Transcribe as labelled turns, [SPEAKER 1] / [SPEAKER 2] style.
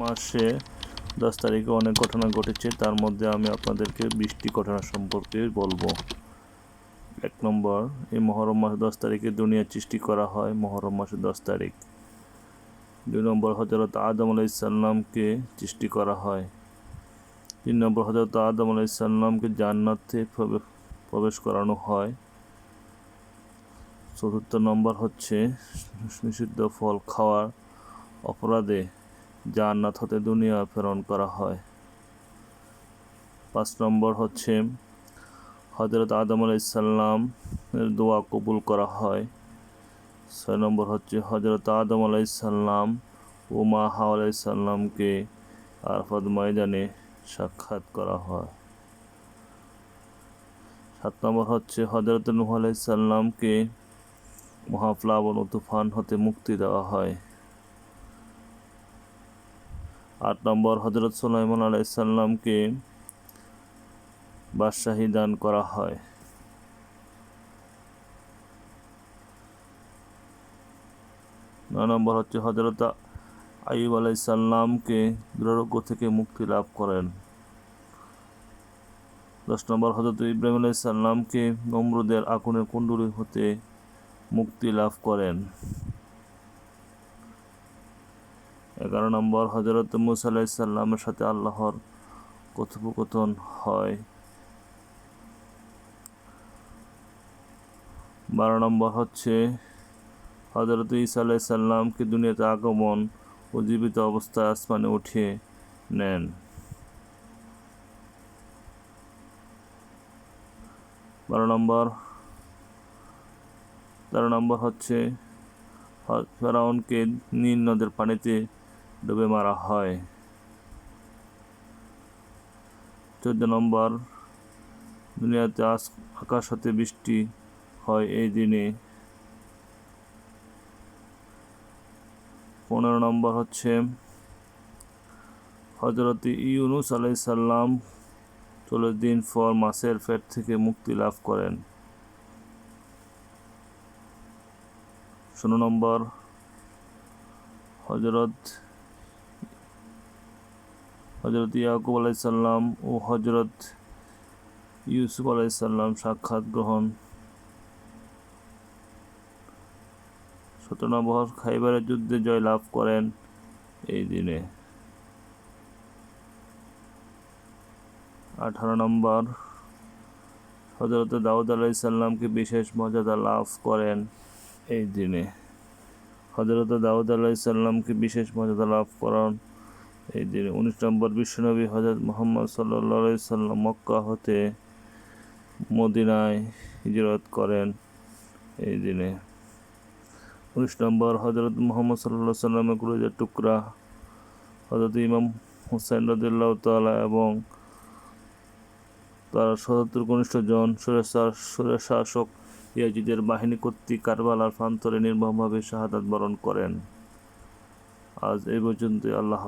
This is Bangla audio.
[SPEAKER 1] মাসে দশ তারিখে অনেক ঘটনা ঘটেছে। তার মধ্যে আমি আপনাদেরকে বৃষ্টি ঘটনা সম্পর্কে বলব। এক নম্বর, এই মহরম মাসে দশ তারিখে দুনিয়া সৃষ্টি করা হয়, মহরম মাসে দশ তারিখ। দুই নম্বর হজরত আদম আলাইসাল্লামকে সৃষ্টি করা হয়। তিন নম্বর হজরত আদম আলাইসাল্লামকে জান্নাতে প্রবে- প্রবেশ করানো হয়। চতুর্থ নম্বর হচ্ছে নিষিদ্ধ ফল খাওয়ার অপরাধে। জান্নাত হতে দুনিয়া প্রেরণ করা হয়। পাঁচ নম্বর হচ্ছে হজরত আদম আলাইসাল্লাম এর দোয়া কবুল করা হয়। ছয় নম্বর হচ্ছে হজরত আদম আলাইসাল্লাম ও মা হাওয়া আলাইসাল্লামকে আরফাদ ময়দানে সাক্ষাৎ করা হয়। সাত নম্বর হচ্ছে হজরত নুহ আলাইসাল্লামকে মহাপ্লাবন ও তুফান হতে মুক্তি দেওয়া হয়। আট নম্বর হজরত সুলাইমান আলাইসাল্লামকে বাদশাহী দান করা হয়। নয় নম্বর হচ্ছে হজরত আইব আলাইসাল্লামকে দুরারোগ্য থেকে মুক্তি লাভ করেন। দশ নম্বর হজরত ইব্রাহিম আলাইসাল্লামকে নমরুদের আগুনের কুণ্ডুলি হতে মুক্তি লাভ করেন। এগারো নম্বর হজরত মুসা সাথে আল্লাহর কথোপকথন হয়। বারো নম্বর হচ্ছে হজরত ইসা আলাইসাল্লামকে দুনিয়াতে আগমন ও জীবিত অবস্থায় আসমানে উঠিয়ে নেন। বারো নম্বর, তেরো নম্বর হচ্ছে, ফেরাউনকে নীল নদের পানিতে ডুবে মারা হয়। চোদ্দ নম্বর, দুনিয়াতে আকাশ হতে বৃষ্টি হয় এই দিনে। পনেরো নম্বর হচ্ছে হজরত ইউনুস আলাইসাল্লাম চল্লিশ দিন পর মাছের পেট থেকে মুক্তি লাভ করেন। ষোলো নম্বর হজরত হজরত ইয়াকুব আলাইসাল্লাম ও হজরত ইউসুফ আলাইসাল্লাম সাক্ষাৎ গ্রহণ। নম্বর খাইবারের যুদ্ধে জয় লাভ করেন এই দিনে। আঠারো নম্বর হজরত দাউদ আলাইসাল্লামকে বিশেষ মর্যাদা লাভ করেন এই দিনে। হজরত দাউদ আলাইসাল্লামকে বিশেষ মর্যাদা লাভ করেন এই দিনে উনিশ নম্বর বিশ্বনবী হজরত মোহাম্মদ সাল্লা সাল্লাম মক্কা হতে মদিনায় হিজরত করেন এই দিনে। উনিশ নম্বর হজরত মোহাম্মদ সাল্লা সাল্লামের গুরুজের টুকরা হজরত ইমাম হুসাইন রদুল্লাহ তালা এবং তার সদত্তর ঘনিষ্ঠ জন শাসক ইয়াজিদের বাহিনী কর্তৃক কারবালার প্রান্তরে নির্মমভাবে শাহাদাত বরণ করেন। আজ এই পর্যন্ত আল্লাহ